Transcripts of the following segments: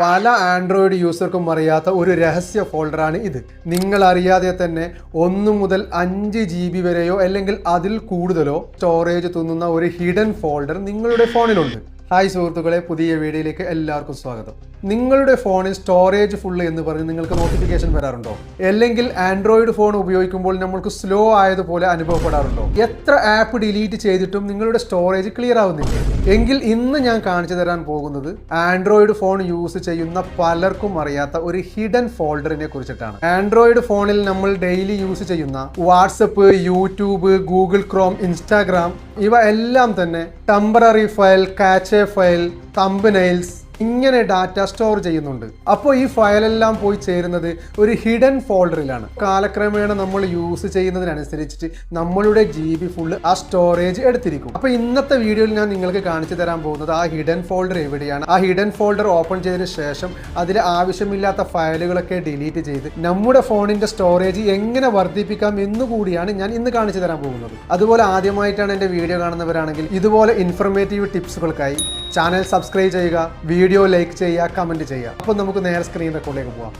പല ആൻഡ്രോയിഡ് യൂസർക്കും അറിയാത്ത ഒരു രഹസ്യ ഫോൾഡറാണ് ഇത്. നിങ്ങൾ അറിയാതെ തന്നെ ഒന്ന് മുതൽ അഞ്ച് ജി ബി വരെയോ അല്ലെങ്കിൽ അതിൽ കൂടുതലോ സ്റ്റോറേജ് തുന്നുന്ന ഒരു ഹിഡൻ ഫോൾഡർ നിങ്ങളുടെ ഫോണിലുണ്ട് ഹായ് സുഹൃത്തുക്കളെ പുതിയ വീഡിയോയിലേക്ക് എല്ലാവർക്കും സ്വാഗതം. നിങ്ങളുടെ ഫോണിൽ സ്റ്റോറേജ് ഫുള്ള് എന്ന് പറഞ്ഞ് നിങ്ങൾക്ക് നോട്ടിഫിക്കേഷൻ വരാറുണ്ടോ? അല്ലെങ്കിൽ ആൻഡ്രോയിഡ് ഫോൺ ഉപയോഗിക്കുമ്പോൾ നമ്മൾക്ക് സ്ലോ ആയതുപോലെ അനുഭവപ്പെടാറുണ്ടോ? എത്ര ആപ്പ് ഡിലീറ്റ് ചെയ്തിട്ടും നിങ്ങളുടെ സ്റ്റോറേജ് ക്ലിയർ ആവുന്നില്ല? എങ്കിൽ ഇന്ന് ഞാൻ കാണിച്ചു തരാൻ പോകുന്നത് ആൻഡ്രോയിഡ് ഫോൺ യൂസ് ചെയ്യുന്ന പലർക്കും അറിയാത്ത ഒരു ഹിഡൻ ഫോൾഡറിനെ കുറിച്ചിട്ടാണ്. ആൻഡ്രോയിഡ് ഫോണിൽ നമ്മൾ ഡെയിലി യൂസ് ചെയ്യുന്ന WhatsApp YouTube Google Chrome Instagram ഇവ എല്ലാം തന്നെ temporary file cache file thumbnails ഇങ്ങനെ ഡാറ്റ സ്റ്റോർ ചെയ്യുന്നുണ്ട്. അപ്പോൾ ഈ ഫയലെല്ലാം പോയി ചേരുന്നത് ഒരു ഹിഡൻ ഫോൾഡറിലാണ് കാലക്രമേണ നമ്മൾ യൂസ് ചെയ്യുന്നതിനനുസരിച്ചിട്ട് നമ്മളുടെ ജി ബി ഫുള്ള് ആ സ്റ്റോറേജ് എടുത്തിരിക്കും. അപ്പോൾ ഇന്നത്തെ വീഡിയോയിൽ ഞാൻ നിങ്ങൾക്ക് കാണിച്ചു തരാൻ പോകുന്നത് ആ ഹിഡൻ ഫോൾഡർ എവിടെയാണ്. ആ ഹിഡൻ ഫോൾഡർ ഓപ്പൺ ചെയ്തതിന് ശേഷം അതിൽ ആവശ്യമില്ലാത്ത ഫയലുകളൊക്കെ ഡിലീറ്റ് ചെയ്ത് നമ്മുടെ ഫോണിന്റെ സ്റ്റോറേജ് എങ്ങനെ വർദ്ധിപ്പിക്കാം എന്നുകൂടിയാണ് ഞാൻ ഇന്ന് കാണിച്ചു തരാൻ പോകുന്നത്. അതുപോലെ ആദ്യമായിട്ടാണ് എന്റെ വീഡിയോ കാണുന്നവരാണെങ്കിൽ ഇതുപോലെ ഇൻഫർമേറ്റീവ് ടിപ്സുകൾക്കായി ചാനൽ സബ്സ്ക്രൈബ് ചെയ്യുക വീഡിയോ ലൈക്ക് ചെയ്യുക കമന്റ് ചെയ്യുക. അപ്പോൾ നമുക്ക് നേരെ സ്ക്രീൻ റെക്കോർഡിലേക്ക് പോവാം.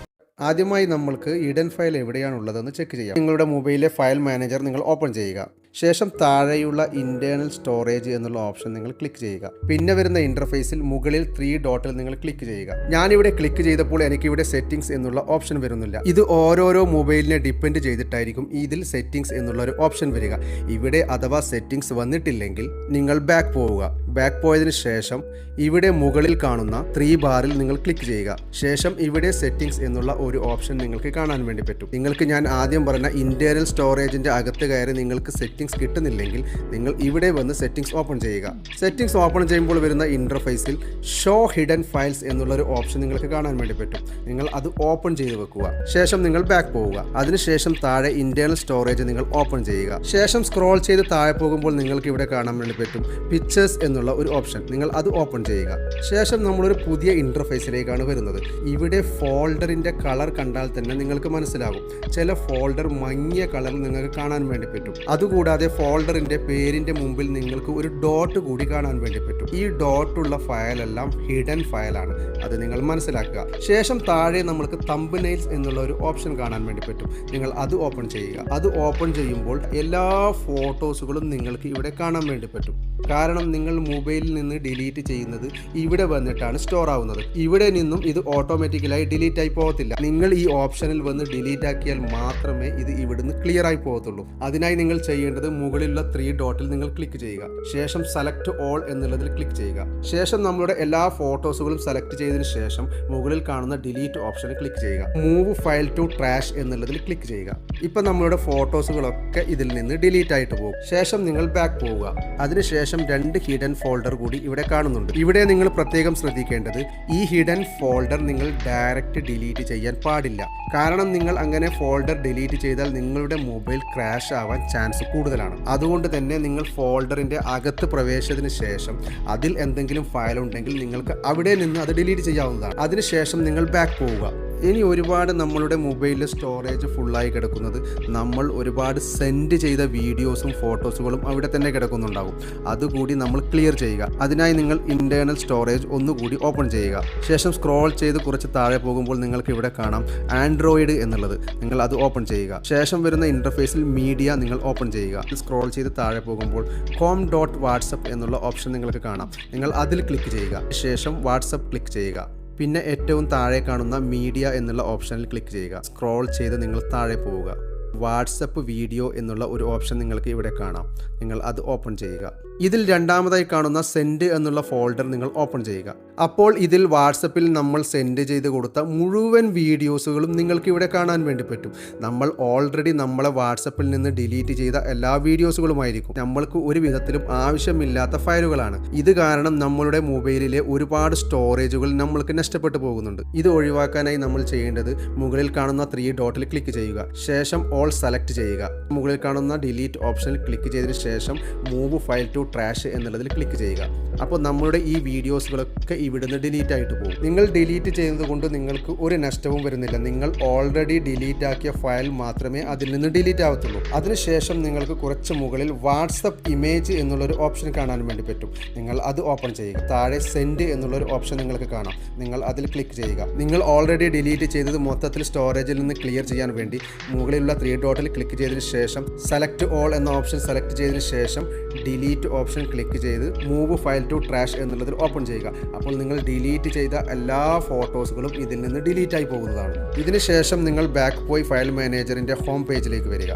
ആദ്യമായി നമ്മൾക്ക് ഇഡൻ ഫയൽ എവിടെയാണ് എവിടെയാണുള്ളതെന്ന് ചെക്ക് ചെയ്യാം. നിങ്ങളുടെ മൊബൈലിലെ ഫയൽ മാനേജർ നിങ്ങൾ ഓപ്പൺ ചെയ്യുക. ശേഷം താഴെയുള്ള ഇന്റേണൽ സ്റ്റോറേജ് എന്നുള്ള ഓപ്ഷൻ നിങ്ങൾ ക്ലിക്ക് ചെയ്യുക. പിന്നെ വരുന്ന ഇന്റർഫേസിൽ മുകളിൽ ത്രീ ഡോട്ടിൽ നിങ്ങൾ ക്ലിക്ക് ചെയ്യുക. ഞാനിവിടെ ക്ലിക്ക് ചെയ്തപ്പോൾ എനിക്ക് ഇവിടെ സെറ്റിംഗ്സ് എന്നുള്ള ഓപ്ഷൻ വരുന്നില്ല. ഇത് ഓരോരോ മൊബൈലിനെ ഡിപ്പെൻഡ് ചെയ്തിട്ടായിരിക്കും ഇതിൽ സെറ്റിംഗ്സ് എന്നുള്ള ഒരു ഓപ്ഷൻ വരിക. ഇവിടെ അഥവാ സെറ്റിംഗ്സ് വന്നിട്ടില്ലെങ്കിൽ നിങ്ങൾ ബാക്ക് പോവുക. ബാക്ക് പോയതിനു ശേഷം ഇവിടെ മുകളിൽ കാണുന്ന ത്രീ ബാറിൽ നിങ്ങൾ ക്ലിക്ക് ചെയ്യുക. ശേഷം ഇവിടെ സെറ്റിംഗ്സ് എന്നുള്ള ഒരു ഓപ്ഷൻ നിങ്ങൾക്ക് കാണാൻ വേണ്ടി പറ്റും. നിങ്ങൾക്ക് ഞാൻ ആദ്യം പറഞ്ഞ ഇന്റേണൽ സ്റ്റോറേജിന്റെ അകത്ത് കയറി നിങ്ങൾക്ക് സെറ്റിംഗ്സ് കിട്ടുന്നില്ലെങ്കിൽ നിങ്ങൾ ഇവിടെ വന്ന് സെറ്റിംഗ്സ് ഓപ്പൺ ചെയ്യുക. സെറ്റിംഗ്സ് ഓപ്പൺ ചെയ്യുമ്പോൾ വരുന്ന ഇന്റർഫേസിൽ ഷോ ഹിഡൻ ഫയൽസ് എന്നുള്ള ഒരു ഓപ്ഷൻ നിങ്ങൾക്ക് കാണാൻ വേണ്ടി പറ്റും. നിങ്ങൾ അത് ഓപ്പൺ ചെയ്ത് വെക്കുക. ശേഷം നിങ്ങൾ ബാക്ക് പോവുക. അതിനുശേഷം താഴെ ഇന്റേണൽ സ്റ്റോറേജ് നിങ്ങൾ ഓപ്പൺ ചെയ്യുക. ശേഷം സ്ക്രോൾ ചെയ്ത് താഴെ പോകുമ്പോൾ നിങ്ങൾക്ക് ഇവിടെ കാണാൻ വേണ്ടി പറ്റും പിക്ചേഴ്സ് എന്നുള്ള ഒരു ഓപ്ഷൻ നിങ്ങൾ അത് ഓപ്പൺ ചെയ്യുക. ശേഷം നമ്മളൊരു പുതിയ ഇന്റർഫേസിലേക്കാണ് വരുന്നത്. ഇവിടെ ഫോൾഡറിന്റെ കളർ കണ്ടാൽ തന്നെ നിങ്ങൾക്ക് മനസ്സിലാകും. ചില ഫോൾഡർ മങ്ങിയ കളർ നിങ്ങൾക്ക് കാണാൻ വേണ്ടി പറ്റും. അതുകൂടാതെ ഫോൾഡറിന്റെ പേരിന്റെ മുമ്പിൽ നിങ്ങൾക്ക് ഒരു ഡോട്ട് കൂടി കാണാൻ വേണ്ടി പറ്റും. ഈ ഡോട്ടുള്ള ഫയലെല്ലാം ഹിഡൻ ഫയലാണ്. അത് നിങ്ങൾ മനസ്സിലാക്കുക. ശേഷം താഴെ നമ്മൾക്ക് തമ്പ് നെയിൽസ് എന്നുള്ള ഒരു ഓപ്ഷൻ കാണാൻ വേണ്ടി പറ്റും. നിങ്ങൾ അത് ഓപ്പൺ ചെയ്യുക. അത് ഓപ്പൺ ചെയ്യുമ്പോൾ എല്ലാ ഫോട്ടോസുകളും നിങ്ങൾക്ക് ഇവിടെ കാണാൻ വേണ്ടി പറ്റും. കാരണം നിങ്ങൾ മൊബൈലിൽ നിന്ന് ഡിലീറ്റ് ചെയ്യുന്നത് ഇവിടെ വന്നിട്ടാണ് സ്റ്റോർ ആവുന്നത്. ഇവിടെ നിന്നും ഇത് ഓട്ടോമാറ്റിക്കലായി ഡിലീറ്റ് ആയി പോകത്തില്ല. നിങ്ങൾ ഈ ഓപ്ഷനിൽ വന്ന് ഡിലീറ്റ് ആക്കിയാൽ മാത്രമേ ഇത് ഇവിടുന്ന് ക്ലിയർ ആയി പോകത്തുള്ളൂ. അതിനായി നിങ്ങൾ ചെയ്യേണ്ടത് മുകളിലുള്ള ത്രീ ഡോട്ടിൽ നിങ്ങൾ ക്ലിക്ക് ചെയ്യുക. ശേഷം സെലക്ട് ഓൾ എന്നുള്ളതിൽ ക്ലിക്ക് ചെയ്യുക. ശേഷം നമ്മളുടെ എല്ലാ ഫോട്ടോസുകളും സെലക്ട് ചെയ്തതിന് ശേഷം മുകളിൽ കാണുന്ന ഡിലീറ്റ് ഓപ്ഷനിൽ ക്ലിക്ക് ചെയ്യുക. മൂവ് ഫയൽ ടു ട്രാഷ് എന്നുള്ളതിൽ ക്ലിക്ക് ചെയ്യുക. ഇപ്പൊ നമ്മളുടെ ഫോട്ടോസുകളൊക്കെ ഇതിൽ നിന്ന് ഡിലീറ്റ് ആയിട്ട് പോകും. ശേഷം നിങ്ങൾ ബാക്ക് പോവുക. അതിനുശേഷം രണ്ട് ഹിഡൻ ഫോൾഡർ കൂടി ഇവിടെ കാണുന്നുണ്ട്. ഇവിടെ നിങ്ങൾ പ്രത്യേകം ശ്രദ്ധിക്കേണ്ടത് ഈ ഹിഡൻ ഫോൾഡർ നിങ്ങൾ ഡയറക്റ്റ് ഡിലീറ്റ് ചെയ്യാൻ പാടില്ല. കാരണം നിങ്ങൾ അങ്ങനെ ഫോൾഡർ ഡിലീറ്റ് ചെയ്താൽ നിങ്ങളുടെ മൊബൈൽ ക്രാഷ് ആവാൻ ചാൻസ് കൂടുതലാണ്. അതുകൊണ്ട് തന്നെ നിങ്ങൾ ഫോൾഡറിന്റെ അകത്ത് പ്രവേശത്തിന് ശേഷം അതിൽ എന്തെങ്കിലും ഫയൽ ഉണ്ടെങ്കിൽ നിങ്ങൾക്ക് അവിടെ നിന്ന് അത് ഡിലീറ്റ് ചെയ്യാവുന്നതാണ്. അതിനുശേഷം നിങ്ങൾ ബാക്ക് പോവുക. ഇനി ഒരുപാട് നമ്മളുടെ മൊബൈലിൽ സ്റ്റോറേജ് ഫുള്ളായി കിടക്കുന്നത് നമ്മൾ ഒരുപാട് സെൻഡ് ചെയ്ത വീഡിയോസും ഫോട്ടോസുകളും അവിടെ തന്നെ കിടക്കുന്നുണ്ടാകും അതുകൂടി നമ്മൾ ക്ലിയർ ചെയ്യുക. അതിനായി നിങ്ങൾ ഇന്റേർണൽ സ്റ്റോറേജ് ഒന്നുകൂടി ഓപ്പൺ ചെയ്യുക. ശേഷം സ്ക്രോൾ ചെയ്ത് കുറച്ച് താഴെ പോകുമ്പോൾ നിങ്ങൾക്ക് ഇവിടെ കാണാം ആൻഡ്രോയിഡ് എന്നുള്ളത്. നിങ്ങൾ അത് ഓപ്പൺ ചെയ്യുക. ശേഷം വരുന്ന ഇന്റർഫേസിൽ മീഡിയ നിങ്ങൾ ഓപ്പൺ ചെയ്യുക. സ്ക്രോൾ ചെയ്ത് താഴെ പോകുമ്പോൾ കോം ഡോട്ട് വാട്സപ്പ് എന്നുള്ള ഓപ്ഷൻ നിങ്ങൾക്ക് കാണാം. നിങ്ങൾ അതിൽ ക്ലിക്ക് ചെയ്യുക. ശേഷം വാട്സപ്പ് ക്ലിക്ക് ചെയ്യുക. പിന്നെ ഏറ്റവും താഴെ കാണുന്ന മീഡിയ എന്നുള്ള ഓപ്ഷനിൽ ക്ലിക്ക് ചെയ്യുക. സ്ക്രോൾ ചെയ്ത് നിങ്ങൾ താഴെ പോവുക. വാട്സപ്പ് വീഡിയോ എന്നുള്ള ഒരു ഓപ്ഷൻ നിങ്ങൾക്ക് ഇവിടെ കാണാം. നിങ്ങൾ അത് ഓപ്പൺ ചെയ്യുക. ഇതിൽ രണ്ടാമതായി കാണുന്ന സെൻഡ് എന്നുള്ള ഫോൾഡർ നിങ്ങൾ ഓപ്പൺ ചെയ്യുക. അപ്പോൾ ഇതിൽ വാട്സപ്പിൽ നമ്മൾ സെൻഡ് ചെയ്ത് കൊടുത്ത മുഴുവൻ വീഡിയോസുകളും നിങ്ങൾക്ക് ഇവിടെ കാണാൻ വേണ്ടി പറ്റും. നമ്മൾ ഓൾറെഡി നമ്മളെ വാട്സപ്പിൽ നിന്ന് ഡിലീറ്റ് ചെയ്ത എല്ലാ വീഡിയോസുകളുമായിരിക്കും. നമ്മൾക്ക് ഒരു വിധത്തിലും ആവശ്യമില്ലാത്ത ഫയലുകളാണ്. ഇത് കാരണം നമ്മളുടെ മൊബൈലിലെ ഒരുപാട് സ്റ്റോറേജുകൾ നമ്മൾക്ക് നഷ്ടപ്പെട്ടു പോകുന്നുണ്ട്. ഇത് ഒഴിവാക്കാനായി നമ്മൾ ചെയ്യേണ്ടത് മുകളിൽ കാണുന്ന ത്രീ ഡോട്ടിൽ ക്ലിക്ക് ചെയ്യുക. ശേഷം ഓൾ സെലക്ട് ചെയ്യുക. മുകളിൽ കാണുന്ന ഡിലീറ്റ് ഓപ്ഷനിൽ ക്ലിക്ക് ചെയ്തതിന് ശേഷം മൂവ് ഫയൽ ടു ട്രാഷ് എന്നുള്ളതിൽ ക്ലിക്ക് ചെയ്യുക. അപ്പോൾ നമ്മുടെ ഈ വീഡിയോസുകളൊക്കെ ഇവിടുന്ന് ഡിലീറ്റ് ആയിട്ട് പോകും. നിങ്ങൾ ഡിലീറ്റ് ചെയ്യുന്നത് കൊണ്ട് നിങ്ങൾക്ക് ഒരു നഷ്ടവും വരുന്നില്ല. നിങ്ങൾ ഓൾറെഡി ഡിലീറ്റ് ആക്കിയ ഫയൽ മാത്രമേ അതിൽ നിന്ന് ഡിലീറ്റ് ആവത്തുള്ളൂ. അതിനുശേഷം നിങ്ങൾക്ക് കുറച്ച് മുകളിൽ വാട്സപ്പ് ഇമേജ് എന്നുള്ളൊരു ഓപ്ഷൻ കാണാൻ വേണ്ടി പറ്റും. നിങ്ങൾ അത് ഓപ്പൺ ചെയ്യുക. താഴെ സെൻഡ് എന്നുള്ളൊരു ഓപ്ഷൻ നിങ്ങൾക്ക് കാണാം. നിങ്ങൾ അതിൽ ക്ലിക്ക് ചെയ്യുക. നിങ്ങൾ ഓൾറെഡി ഡിലീറ്റ് ചെയ്തത് മൊത്തത്തിൽ സ്റ്റോറേജിൽ നിന്ന് ക്ലിയർ ചെയ്യാൻ വേണ്ടി മുകളിലുള്ള ത്രീ ഡോട്ടിൽ ക്ലിക്ക് ചെയ്തതിന് ശേഷം സെലക്ട് ഓൾ എന്ന ഓപ്ഷൻ സെലക്ട് ചെയ്തതിന് ശേഷം ഡിലീറ്റ് ഓപ്ഷൻ ക്ലിക്ക് ചെയ്ത് മൂവ് ഫയൽ ടു ട്രാഷ് എന്നുള്ളതിൽ ഓപ്പൺ ചെയ്യുക. അപ്പോൾ നിങ്ങൾ ഡിലീറ്റ് ചെയ്ത എല്ലാ ഫോട്ടോസുകളും ഇതിൽ നിന്ന് ഡിലീറ്റ് ആയി പോകുന്നതാണ്. ഇതിനുശേഷം നിങ്ങൾ ബാക്ക് പോയി ഫയൽ മാനേജറിന്റെ ഹോം പേജിലേക്ക് വരിക.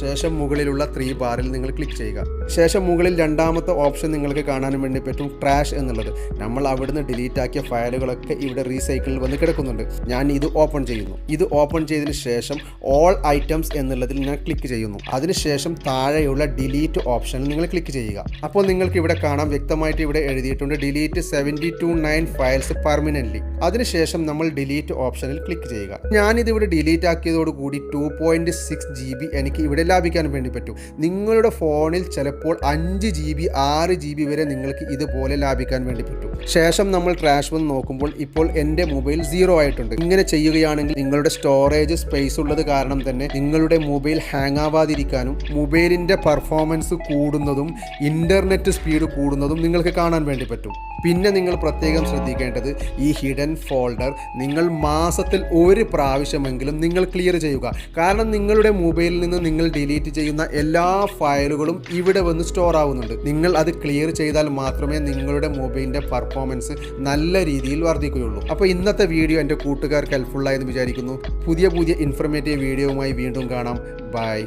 ശേഷം മുകളിലുള്ള ത്രീ ബാറിൽ നിങ്ങൾ ക്ലിക്ക് ചെയ്യുക. ശേഷം മുകളിൽ രണ്ടാമത്തെ ഓപ്ഷൻ നിങ്ങൾക്ക് കാണാൻ വേണ്ടി പറ്റും ട്രാഷ് എന്നുള്ളത്. നമ്മൾ അവിടുന്ന് ഡിലീറ്റ് ആക്കിയ ഫയലുകളൊക്കെ ഇവിടെ റീസൈക്കിളിൽ വന്ന് കിടക്കുന്നുണ്ട്. ഞാൻ ഇത് ഓപ്പൺ ചെയ്യുന്നു. ഇത് ഓപ്പൺ ചെയ്തതിന് ശേഷം ഓൾ ഐറ്റംസ് എന്നുള്ളതിൽ ഞാൻ ക്ലിക്ക് ചെയ്യുന്നു. അതിനുശേഷം താഴെയുള്ള ഡിലീറ്റ് ഓപ്ഷനിൽ നിങ്ങൾ ക്ലിക്ക് ചെയ്യുക. അപ്പോൾ നിങ്ങൾക്ക് ഇവിടെ കാണാം വ്യക്തമായിട്ട് ഇവിടെ എഴുതിയിട്ടുണ്ട് delete seventy two nine files permanently അതിനുശേഷം നമ്മൾ ഡിലീറ്റ് ഓപ്ഷനിൽ ക്ലിക്ക് ചെയ്യുക. ഞാനിത് ഇവിടെ delete ആക്കിയതോടുകൂടി two point six G B എനിക്ക് ഇവിടെ ലാഭിക്കാൻ വേണ്ടി പറ്റും. നിങ്ങളുടെ ഫോണിൽ ചിലപ്പോൾ അഞ്ച് ജി ബി ആറ് ജി ബി വരെ നിങ്ങൾക്ക് ഇതുപോലെ ലാഭിക്കാൻ വേണ്ടി പറ്റും. ശേഷം നമ്മൾ ട്രാഷ് വന്ന് നോക്കുമ്പോൾ ഇപ്പോൾ എന്റെ മൊബൈൽ സീറോ ആയിട്ടുണ്ട്. ഇങ്ങനെ ചെയ്യുകയാണെങ്കിൽ നിങ്ങളുടെ സ്റ്റോറേജ് സ്പേസ് ഉള്ളത് കാരണം തന്നെ നിങ്ങളുടെ മൊബൈൽ ഹാങ് ആവാതിരിക്കാനും മൊബൈലിന്റെ പെർഫോമൻസ് കൂടുന്നതും ഇന്റർനെറ്റ് സ്പീഡ് കൂടുന്നതും നിങ്ങൾക്ക് കാണാൻ വേണ്ടി പറ്റും. പിന്നെ നിങ്ങൾ പ്രത്യേകം ശ്രദ്ധിക്കേണ്ടത് ഈ ഹിഡൻ ഫോൾഡർ നിങ്ങൾ മാസത്തിൽ ഒരു പ്രാവശ്യമെങ്കിലും നിങ്ങൾ ക്ലിയർ ചെയ്യുക. കാരണം നിങ്ങളുടെ മൊബൈലിൽ നിന്ന് നിങ്ങൾ ഡിലീറ്റ് ചെയ്യുന്ന എല്ലാ ഫയലുകളും ഇവിടെ വന്ന് സ്റ്റോർ ആവുന്നുണ്ട്. നിങ്ങൾ അത് ക്ലിയർ ചെയ്താൽ മാത്രമേ നിങ്ങളുടെ മൊബൈലിന്റെ പെർഫോമൻസ് നല്ല രീതിയിൽ വർദ്ധിക്കുകയുള്ളൂ. അപ്പോൾ ഇന്നത്തെ വീഡിയോ എന്റെ കൂട്ടുകാർക്ക് ഹെൽപ്ഫുള്ളായെന്ന് വിചാരിക്കുന്നു. പുതിയ പുതിയ ഇൻഫർമേറ്റീവ് വീഡിയോയുമായി വീണ്ടും കാണാം. ബൈ